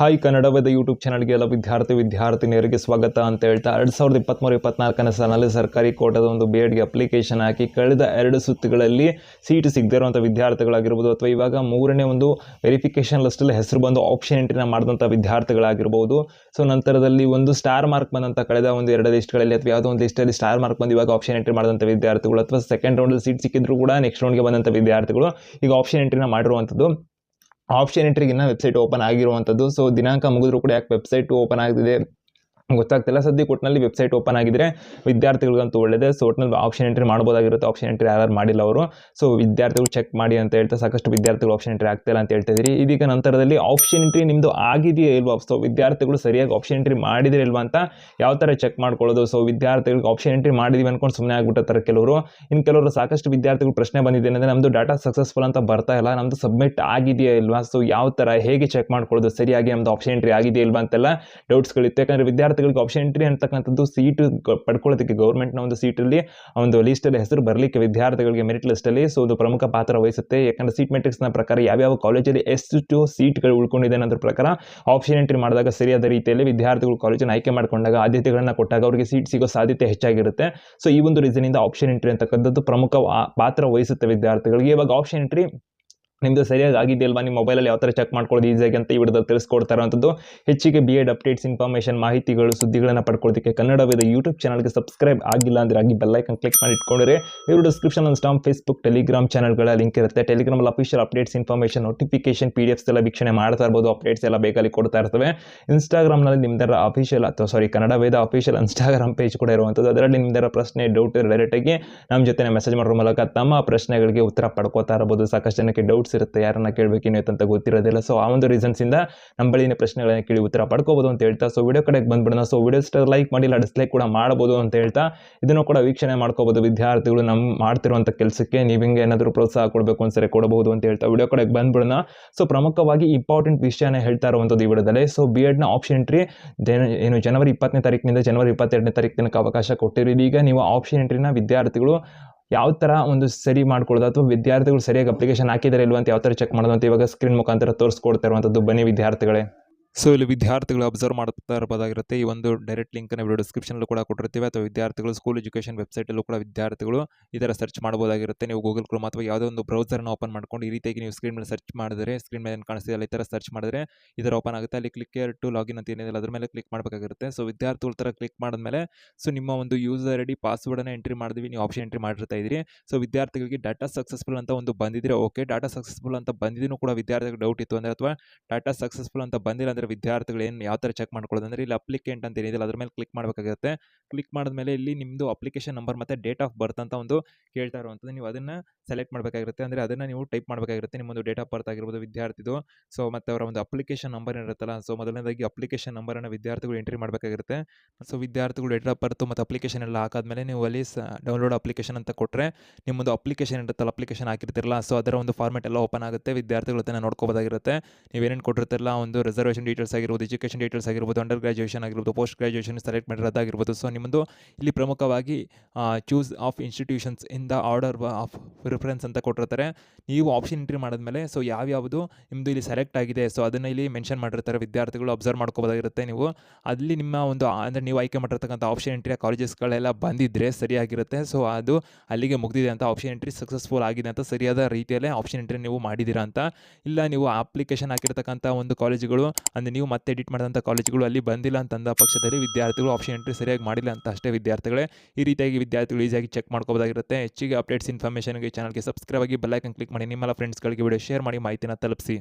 Hi ಕನ್ನಡವಾದ YouTube ಚಾನಲ್ಗೆ ಎಲ್ಲ ವಿದ್ಯಾರ್ಥಿ ವಿದ್ಯಾರ್ಥಿನಿಯರಿಗೆ ಸ್ವಾಗತ ಅಂತ ಹೇಳ್ತಾ ಎರಡು ಸಾವಿರದ ಇಪ್ಪತ್ತ್ಮೂರು ಇಪ್ಪತ್ನಾಲ್ಕನೇ ಸಾಲಿನಲ್ಲಿ ಸರ್ಕಾರಿ ಕೋಟದ ಒಂದು ಬಿ ಎಡ್ಗೆ ಅಪ್ಲಿಕೇಶನ್ ಹಾಕಿ ಕಳೆದ ಎರಡು ಸುತ್ತುಗಳಲ್ಲಿ ಸೀಟ್ ಸಿಗದೇ ಇರುವಂಥ ವಿದ್ಯಾರ್ಥಿಗಳಾಗಿರ್ಬೋದು ಅಥವಾ ಇವಾಗ ಮೂರನೇ ಒಂದು ವೆರಿಫಿಕೇಷನ್ ಲಿಸ್ಟಲ್ಲಿ ಹೆಸರು ಬಂದು ಆಪ್ಷನ್ ಎಂಟ್ರಿನ ಮಾಡಿದಂಥ ವಿದ್ಯಾರ್ಥಿಗಳಾಗಿರ್ಬೋದು. ಸೊ ನಂತರದಲ್ಲಿ ಒಂದು ಸ್ಟಾರ್ ಮಾರ್ಕ್ ಬಂದಂಥ ಕಳೆದ ಒಂದು ಎರಡು ಲಿಸ್ಟ್ಗಳಲ್ಲಿ ಅಥವಾ ಯಾವುದೋ ಒಂದು ಲಿಸ್ಟಲ್ಲಿ ಸ್ಟಾರ್ ಮಾರ್ಕ್ ಬಂದು ಇವಾಗ ಆಪ್ಷನ್ ಎಂಟ್ರಿ ಮಾಡಿದಂಥ ವಿದ್ಯಾರ್ಥಿಗಳು ಅಥವಾ ಸೆಕೆಂಡ್ ರೌಂಡಲ್ಲಿ ಸೀಟ್ ಸಿಕ್ಕಿದ್ರು ಕೂಡ ನೆಕ್ಸ್ಟ್ ರೌಂಡ್ಗೆ ಬಂದಂಥ ವಿದ್ಯಾರ್ಥಿಗಳು ಈಗ ಆಪ್ಷನ್ ಎಂಟ್ರಿನ ಮಾಡಿರುವಂಥದ್ದು. ಆಪ್ಷನ್ ಎಂಟ್ರಿಗೆ ಇನ್ನೂ ವೆಬ್ಸೈಟ್ ಓಪನ್ ಆಗಿರುವಂಥದ್ದು ಸೊ ದಿನಾಂಕ ಮುಗಿದ್ರೂ ಕೂಡ ಯಾಕೆ ವೆಬ್ಸೈಟ್ ಓಪನ್ ಆಗಿದೆ ಗೊತ್ತಾಗ್ತಿಲ್ಲ. ಸದ್ಯಕ್ಕೆ ಒಟ್ಟಿನಲ್ಲಿ ವೆಬ್ಸೈಟ್ ಓಪನ್ ಆಗಿದ್ರೆ ವಿದ್ಯಾರ್ಥಿಗಳಿಗಂತೂ ಒಳ್ಳೆಯದೇ ಸೊ ಒಟ್ಟಿನಲ್ಲಿ ಆಪ್ಷನ್ ಎಂಟ್ರಿ ಮಾಡ್ಬೋದಾಗಿರುತ್ತೆ. ಆಪ್ಷನ್ ಎಂಟ್ರಿ ಯಾರು ಮಾಡಿಲ್ಲ ಅವರು. ಸೊ ವಿದ್ಯಾರ್ಥಿಗಳು ಚೆಕ್ ಮಾಡಿ ಅಂತ ಹೇಳ್ತಾ ಸಾಕಷ್ಟು ವಿದ್ಯಾರ್ಥಿಗಳು ಆಪ್ಷನ್ ಎಂಟ್ರಿ ಆಗ್ತಿಲ್ಲ ಅಂತ ಹೇಳ್ತಾ ಇದ್ದೀರಿ. ಇದೀಗ ನಂತರದಲ್ಲಿ ಆಪ್ಷನ್ ಎಂಟ್ರಿ ನಿಮ್ಮದು ಆಗಿದೆಯಾ ಇಲ್ವಾ? ಸೊ ವಿದ್ಯಾರ್ಥಿಗಳು ಸರಿಯಾಗಿ ಆಪ್ಷನ್ ಎಂಟ್ರಿ ಮಾಡಿದ್ರೆ ಇಲ್ವಾ ಅಂತ ಯಾವ ಥರ ಚೆಕ್ ಮಾಡ್ಕೊಳ್ಳೋದು? ಸೊ ವಿದ್ಯಾರ್ಥಿಗಳಿಗೆ ಆಪ್ಷನ್ ಎಂಟ್ರಿ ಮಾಡಿದೀವಿ ಅನ್ಕೊಂಡು ಸುಮ್ಮನೆ ಆಗ್ಬಿಟ್ಟಿರ್ತಾರೆ ಕೆಲವರು. ಇನ್ನು ಕೆಲವರು ಸಾಕಷ್ಟು ವಿದ್ಯಾರ್ಥಿಗಳು ಪ್ರಶ್ನೆ ಬಂದಿದೆ ಅಂದರೆ ನಮ್ಮದು ಡಾಟಾ ಸಕ್ಸಸ್ಫುಲ್ ಅಂತ ಬರ್ತಾ ಇಲ್ಲ. ನಮ್ಮದು ಸಬ್ಮಿಟ್ ಆಗಿದೆಯಾ ಇಲ್ವಾ? ಸೊ ಯಾವ ಥರ ಹೇಗೆ ಚೆಕ್ ಮಾಡ್ಕೊಳ್ಳೋದು? ಸರಿಯಾಗಿ ನಮ್ಮದು ಆಪ್ಷನ್ ಎಂಟ್ರಿ ಆಗಿದೆಯಾ ಇಲ್ವಾ ಅಂತೆಲ್ಲ ಡೌಟ್ಸ್ಗಳಿತ್ತು ಯಾಕಂದರೆ ವಿದ್ಯಾರ್ಥಿಗಳಿಗೆ ಆಪ್ಷನ್ ಎಂಟ್ರಿ ಅಂತಕ್ಕಂಥದ್ದು ಸೀಟ್ ಪಡ್ಕೊಳ್ಳೋದಕ್ಕೆ ಗೌರ್ಮೆಂಟ್ನ ಒಂದು ಸೀಟಲ್ಲಿ ಒಂದು ಲೀಸ್ಟಲ್ಲಿ ಹೆಸರು ಬರಲಿಕ್ಕೆ ವಿದ್ಯಾರ್ಥಿಗಳಿಗೆ ಮೆರಿಟ್ ಲಿಸ್ಟಲ್ಲಿ ಸೊ ಒಂದು ಪ್ರಮುಖ ಪಾತ್ರ ವಹಿಸುತ್ತೆ. ಯಾಕಂದರೆ ಸೀಟ್ ಮೆಟ್ರಿಕ್ಸ್ನ ಪ್ರಕಾರ ಯಾವ್ಯಾವ ಕಾಲೇಜಲ್ಲಿ ಎಷ್ಟು ಸೀಟ್ಗಳು ಉಳ್ಕೊಂಡಿದೆ ಅನ್ನೋದ್ರ ಪ್ರಕಾರ ಆಪ್ಷನ್ ಎಂಟ್ರಿ ಮಾಡಿದಾಗ ಸರಿಯಾದ ರೀತಿಯಲ್ಲಿ ವಿದ್ಯಾರ್ಥಿಗಳು ಕಾಲೇಜನ್ನು ಆಯ್ಕೆ ಮಾಡಿಕೊಂಡಾಗ ಆದ್ಯತೆಗಳನ್ನು ಕೊಟ್ಟಾಗ ಅವರಿಗೆ ಸೀಟ್ ಸಿಗೋ ಸಾಧ್ಯತೆ ಹೆಚ್ಚಾಗಿರುತ್ತೆ. ಸೊ ಈ ಒಂದು ರೀಸನಿಂದ ಆಪ್ಷನ್ ಎಂಟ್ರಿ ಅಂತಕ್ಕಂಥದ್ದು ಪ್ರಮುಖ ಪಾತ್ರ ವಹಿಸುತ್ತೆ ವಿದ್ಯಾರ್ಥಿಗಳಿಗೆ. ಇವಾಗ ಆಪ್ಷನ್ ಎಂಟ್ರಿ ನಿಮ್ಮದು ಸರಿಯಾಗಿ ಆಗಿದೆಯಲ್ವಾ? ನಿಮ್ಮ ಮೊಬೈಲಲ್ಲಿ ಯಾವ ಥರ ಚೆಕ್ ಮಾಡ್ಕೊಳ್ಳೋದು ಈಸಿಯಾಗಿ ಅಂತ ಈ ವಿಡಿಯೋದಲ್ಲಿ ತಿಳಿಸ್ಕೊಡ್ತಾ ಇರೋಂಥದ್ದು ಹೆಚ್ಚಿಗೆ ಬಿ ಎಡ್ ಅಪ್ಡೇಟ್ಸ್ ಇನ್ಫಾರ್ಮೇಷನ್ ಮಾಹಿತಿಗಳು, ಸುದ್ದಿಗಳನ್ನು ಪಡ್ಕೊಳ್ಳೋದಕ್ಕೆ ಕನ್ನಡವೇದ ಯೂಟ್ಯೂಬ್ ಚಾನಲ್ಗೆ ಸಬ್ಸ್ಕ್ರೈಬ್ ಆಗಿಲ್ಲ ಅಂದರೆ ಆಗಿ ಬೆಲ್ಲೈಕನ್ ಕ್ಲಿಕ್ ಮಾಡಿ ಇಟ್ಕೊಂಡ್ರೆ. ಇವರು ಡಿಸ್ಕ್ರಿಪ್ಷನ್ ಸ್ಟಾಮ್ ಫೇಸ್ಬುಕ್ ಟೆಲಿಗ್ರಾಮ್ ಚಾನಲ್ಗಳ ಲಿಂಕ್ ಇರುತ್ತೆ. ಟೆಲಿಗ್ರಾಮಲ್ಲಿ official updates information notification P D Fs ಎಲ್ಲ ವೀಕ್ಷಣೆ ಮಾಡ್ತಾ ಇರ್ಬೋದು. ಅಪ್ಡೇಟ್ಸ್ ಎಲ್ಲ ಬೇಕಲ್ಲಿ ಕೊಡ್ತಾ ಇರ್ತವೆ. ಇನ್ಸ್ಟಾಗ್ರಾಮ್ನಲ್ಲಿ ನಿಮ್ದರ ಅಫಿಷಿಯಲ್ ಅಥವಾ sorry Kannada Veda official Instagram page ಕೂಡ ಇರುವಂಥದ್ದು ಅದರಲ್ಲಿ ನಿಮ್ದರ ಪ್ರಶ್ನೆ ಡೌಟ್ ಡೈರೆಕ್ಟಾಗಿ ನಮ್ಮ ಜೊತೆ ಮೆಸೇಜ್ ಮಾಡೋ ಮೂಲಕ ತಮ್ಮ ಪ್ರಶ್ನೆಗಳಿಗೆ ಉತ್ತರ ಪಡ್ಕೋತಾ ಇರ್ಬೋದು. ಸಾಕಷ್ಟು ಜನಕ್ಕೆ ಡೌಟ್ಸ್ ಇರುತ್ತೆ ಯಾರನ್ನ ಕೇಳಬೇಕೇನು ಅಂತ ಗೊತ್ತಿರೋದಿಲ್ಲ. ಸೊ ಆ ಒಂದು ರೀಸನ್ಸಿಂದ ನಮ್ಮ ಬಳಿನ ಪ್ರಶ್ನೆಗಳನ್ನ ಕೇಳಿ ಉತ್ತರ ಪಡ್ಕೋಬೋದು ಅಂತ ಹೇಳ್ತಾ ಸೊ ವಿಡಿಯೋ ಕಡೆಗೆ ಬಂದ್ಬಿಡೋಣ. ಸೊ ವಿಡಿಯೋ ಸ್ಟರ್ ಲೈಕ್ ಮಾಡಿಲ್ಲ ಡಿಸ್ಲೈಕ್ ಕೂಡ ಮಾಡ್ಬೋದು ಅಂತ ಹೇಳ್ತಾ, ಇದನ್ನು ಕೂಡ ವೀಕ್ಷಣೆ ಮಾಡ್ಕೋಬೋದು ವಿದ್ಯಾರ್ಥಿಗಳು ನಮ್ಮ ಮಾಡ್ತಿರುವಂಥ ಕೆಲಸಕ್ಕೆ. ನೀವು ಹಿಂಗೆ ಏನಾದರೂ ಪ್ರೋತ್ಸಾಹ ಕೊಡಬೇಕು ಅನ್ಸರೆ ಕೊಡಬಹುದು ಅಂತ ಹೇಳ್ತಾ ವಿಡಿಯೋ ಕಡೆಗೆ ಬಂದ್ಬಿಡೋಣ. ಸೊ ಪ್ರಮುಖವಾಗಿ ಇಂಪಾರ್ಟೆಂಟ್ ವಿಷಯನೇ ಹೇಳ್ತಾ ಇರುವಂಥದ್ದು ಈ ವಿಡಿಯೋದಲ್ಲಿ. ಸೊ ಬಿ ಎಡ್ನ ಆಪ್ಷನ್ ಎಂಟ್ರಿ ಏನು ಜನವರಿ ಇಪ್ಪತ್ತನೇ ತಾರೀಕಿನಿಂದ ಜನವರಿ ಇಪ್ಪತ್ತೆರಡನೇ ತಾರೀಕು ತನಕ ಅವಕಾಶ ಕೊಟ್ಟಿರೋದು ಈಗ ನೀವು ಆಪ್ಷನ್ ಎಂಟ್ರಿನ ವಿದ್ಯಾರ್ಥಿಗಳು ಯಾವ ಥರ ಒಂದು ಸರಿ ಮಾಡ್ಕೊಳ್ಳೋದು ಅಥವಾ ವಿದ್ಯಾರ್ಥಿಗಳು ಸರಿಯಾಗಿ ಅಪ್ಲಿಕೇಶನ್ ಹಾಕಿದ್ದಾರೆ ಇಲ್ವಂತ ಯಾವ ಥರ ಚೆಕ್ ಮಾಡೋದು ಅಂತ ಇವಾಗ ಸ್ಕ್ರೀನ್ ಮುಖಾಂತರ ತೋರಿಸ್ಕೊಡ್ತಾ ಇರುವಂಥದ್ದು ಬನ್ನಿ ವಿದ್ಯಾರ್ಥಿಗಳೇ. ಸೊ ಇಲ್ಲಿ ವಿದ್ಯಾರ್ಥಿಗಳು ಅಬ್ಸರ್ವ್ ಮಾಡ್ತಾ ಇರಬಹುದಾಗಿರುತ್ತೆ ಈ ಒಂದು ಡೈರೆಕ್ಟ್ ಲಿಂಕನ್ನು ವಿಡಿಯೋ ಡಿಸ್ಕ್ರಿಪ್ಷನಲ್ಲೂ ಕೂಡ ಕೊಟ್ಟಿರ್ತೀವಿ. ಅಥವಾ ವಿದ್ಯಾರ್ಥಿಗಳು ಸ್ಕೂಲ್ ಎಜುಕೇಷನ್ ವೆಬ್ಸೈಟಲ್ಲೂ ಕೂಡ ವಿದ್ಯಾರ್ಥಿಗಳು ಈ ಥರ ಸರ್ಚ್ ಮಾಡಬಹುದಾಗಿರುತ್ತೆ ನೀವು ಗೂಗಲ್ ಕ್ರೋಮ್ ಅಥವಾ ಯಾವುದೋ ಒಂದು ಬ್ರೌಸರ್ನ ಓಪನ್ ಮಾಡ್ಕೊಂಡು ಈ ರೀತಿಯಾಗಿ ನೀವು ಸ್ಕ್ರೀನ್ ಮೇಲೆ ಸರ್ಚ್ ಮಾಡಿದ್ರೆ ಸ್ಕ್ರೀನ್ ಮೇಲೆ ಕಾಣಿಸ್ತಿದೆ ಅಲ್ಲಿ ಈ ಥರ ಸರ್ಚ್ ಮಾಡಿದ್ರೆ ಈ ಓಪನ್ ಆಗುತ್ತೆ. ಅಲ್ಲಿ ಕ್ಲಿಕ್ ಟು ಲಾಗಿನ್ ಅಂತ ಏನಿದೆ, ಅದ್ರ ಮೇಲೆ ಕ್ಲಿಕ್ ಮಾಡಬೇಕಾಗಿರುತ್ತೆ. ಸೊ ವಿದ್ಯಾರ್ಥಿಗಳ ಥರ ಕ್ಲಿಕ್ ಮಾಡಿದ್ಮೇಲೆ ಸೊ ನಿಮ್ಮ ಒಂದು ಯೂಸರ್ ಐ ಡಿ ಪಾಸ್ವರ್ಡನ್ನು ಎಂಟ್ರಿ ಮಾಡಿದ್ವಿ, ನೀವು ಆಪ್ಷನ್ ಎಂಟ್ರಿ ಮಾಡಿರ್ತಾ ಇದ್ದೀರಿ. ಸೊ ವಿದ್ಯಾರ್ಥಿಗಳಿಗೆ ಡಾಟಾ ಸಕ್ಸಸ್ಫುಲ್ ಅಂತ ಒಂದು ಬಂದಿದ್ರೆ ಓಕೆ ಡಾಟಾ ಸಕ್ಸಸ್ಫುಲ್ ಅಂತ ಬಂದಿದ್ರು ಕೂಡ ವಿದ್ಯಾರ್ಥಿಗಳಿಗೆ ಡೌಟ್ ಇತ್ತು ಅಂದರೆ ಅಥವಾ ಡಾಟಾ ಸಕ್ಸಸ್ಫುಲ್ ಅಂತ ಬಂದಿಲ್ಲ ಅಂದರೆ ವಿದ್ಯಾರ್ಥಿಗಳು ಏನು ಯಾವ ಥರ ಚೆಕ್ ಮಾಡ್ಕೊಳ್ಳೋದು ಅಂದರೆ ಇಲ್ಲಿ ಅಪ್ಲಿಕೆಂಟ್ ಅಂತ ಏನಿದೆ ಅದ್ರ ಮೇಲೆ ಕ್ಲಿಕ್ ಮಾಡಬೇಕಾಗುತ್ತೆ. ಕ್ಲಿಕ್ ಮಾಡಿದ್ಮೇಲೆ ಇಲ್ಲಿ ನಿಮ್ಮದು ಅಪ್ಲಿಕೇಶನ್ ನಂಬರ್ ಮತ್ತು ಡೇಟ್ ಆಫ್ ಬರ್ತ್ ಅಂತ ಒಂದು ಕೇಳ್ತಾ ಇರುವಂಥದ್ದು. ನೀವು ಅದನ್ನು ಸೆಲೆಕ್ಟ್ ಮಾಡಬೇಕಾಗಿರುತ್ತೆ ಅಂದರೆ ಅದನ್ನು ನೀವು ಟೈಪ್ ಮಾಡಬೇಕಾಗಿರುತ್ತೆ ನಿಮ್ಮೊಂದು ಡೇಟ್ ಆಫ್ ಬರ್ತ್ ಆಗಿರ್ಬೋದು ವಿದ್ಯಾರ್ಥಿದು. ಸೊ ಮತ್ತು ಅವರ ಒಂದು ಅಪ್ಲಿಕೇಶನ್ ನಂಬರ್ ಇರುತ್ತಲ್ಲ ಸೊ ಮೊದಲನೇದಾಗಿ ಅಪ್ಲಿಕೇಶನ್ ನಂಬರನ್ನು ವಿದ್ಯಾರ್ಥಿಗಳು ಎಂಟ್ರಿ ಮಾಡಬೇಕಾಗಿರುತ್ತೆ ಸೊ ವಿದ್ಯಾರ್ಥಿಗಳು ಡೇಟ್ ಆಫ್ ಬರ್ತು ಮತ್ತು ಅಪ್ಲಿಕೇಶನ್ ಎಲ್ಲ ಹಾಕಾದ್ಮೇಲೆ ನೀವು ಅಲ್ಲಿ ಡೌನ್ಲೋಡ್ ಅಪ್ಲಿಕೇಶನ್ ಅಂತ ಕೊಟ್ಟರೆ ನಿಮ್ಮೊಂದು ಅಪ್ಲಿಕೇಶನ್ ಇರುತ್ತಲ್ಲ ಅಪ್ಲಿಕೇಶನ್ ಹಾಕಿರ್ತಿರಲ್ಲ ಸೊ ಅದರ ಒಂದು ಫಾರ್ಮೆಟ್ ಎಲ್ಲ ಓಪನ್ ಆಗುತ್ತೆ. ವಿದ್ಯಾರ್ಥಿಗಳು ಅದನ್ನು ನೋಡ್ಕೋಬೋದಾಗಿರುತ್ತೆ. ನೀವೇನೇನು ಕೊಟ್ಟಿರ್ತಿರಲ್ಲ ಒಂದು ರಿಸರ್ವೇಷನ್ ಡೀಟೇಲ್ಸ್ ಆಗಿರ್ಬೋದು ಎಜುಕೇಷನ್ ಡೀಟೇಲ್ಸ್ ಆಗಿರ್ಬೋದು ಅಂಡರ್ ಗ್ರಾಜುಯೇಷನ್ ಆಗಿರ್ಬೋದು ಪೋಸ್ಟ್ ಗ್ರಾಜುಯೇಷನ್ ಸೆಲೆಕ್ಟ್ ಮಾಡಿರೋದಾಗಿರ್ಬೋದು ಸೊ ನಿಮ್ಮದು ಇಲ್ಲಿ ಪ್ರಮುಖವಾಗಿ choose of institutions in the order of preference ಅಂತ ಕೊಟ್ಟಿರ್ತಾರೆ. ನೀವು ಆಪ್ಷನ್ ಎಂಟ್ರಿ ಮಾಡಿದ್ಮೇಲೆ ಸೊ ಯಾವ್ಯಾವುದು ನಿಮ್ಮದು ಇಲ್ಲಿ ಸೆಲೆಕ್ಟ್ ಆಗಿದೆ ಸೊ ಅದನ್ನು ಇಲ್ಲಿ ಮೆನ್ಷನ್ ಮಾಡಿರ್ತಾರೆ ವಿದ್ಯಾರ್ಥಿಗಳು ಅಬ್ಸರ್ವ್ ಮಾಡ್ಕೋಬೋದಾಗಿರುತ್ತೆ ನೀವು. ಅಲ್ಲಿ ನಿಮ್ಮ ಒಂದು, ಅಂದರೆ ನೀವು ಆಯ್ಕೆ ಮಾಡಿರ್ತಕ್ಕಂಥ ಆಪ್ಷನ್ ಎಂಟ್ರಿ ಕಾಲೇಜಸ್ಗಳೆಲ್ಲ ಬಂದಿದ್ದರೆ ಸರಿಯಾಗಿರುತ್ತೆ. ಸೊ ಅದು ಅಲ್ಲಿಗೆ ಮುಗಿದಿದೆ ಅಂತ ಆಪ್ಷನ್ ಎಂಟ್ರಿ ಸಕ್ಸಸ್ಫುಲ್ ಆಗಿದೆ ಅಂತ ಸರಿಯಾದ ರೀತಿಯಲ್ಲೇ ಆಪ್ಷನ್ ಎಂಟ್ರಿ ನೀವು ಮಾಡಿದ್ದೀರಾ ಅಂತ. ಇಲ್ಲ, ನೀವು ಅಪ್ಲಿಕೇಶನ್ ಹಾಕಿರ್ತಕ್ಕಂಥ ಒಂದು ಕಾಲೇಜುಗಳು ಅಂದರೆ ನೀವು ಮತ್ತೆ ಎಡಿಟ್ ಮಾಡಿದಂಥ ಕಾಲೇಜುಗಳು ಅಲ್ಲಿ ಬಂದಿಲ್ಲ ಅಂತಂದ ಪಕ್ಷದಲ್ಲಿ ವಿದ್ಯಾರ್ಥಿಗಳು ಆಪ್ಷನ್ ಎಂಟ್ರಿ ಸರಿಯಾಗಿ ಮಾಡಿಲ್ಲ ಅಂತ ಅಷ್ಟೇ ವಿದ್ಯಾರ್ಥಿಗಳೇ ಈ ರೀತಿಯಾಗಿ ವಿದ್ಯಾರ್ಥಿಗಳು ಈಸಿಯಾಗಿ ಚೆಕ್ ಮಾಡ್ಕೋಬೋದಾಗಿರುತ್ತೆ. ಹೆಚ್ಚಿಗೆ ಅಪ್ಡೇಟ್ಸ್ ಇನ್ಫಾರ್ಮೇಷನ್ಗೆ ಚಾನಲ್ಗೆ ಸಬ್ಸ್ಕ್ರೈಬ್ ಆಗಿ ಬೆಲ್ಲೈಕನ್ ಕ್ಲಿಕ್ ಮಾಡಿ. ನಿಮ್ಮೆಲ್ಲ ಫ್ರೆಂಡ್ಸ್ಗಳಿಗೆ ವಿಡಿಯೋ ಶೇರ್ ಮಾಡಿ ಮಾಹಿತಿನ ತಲುಪಿಸಿ.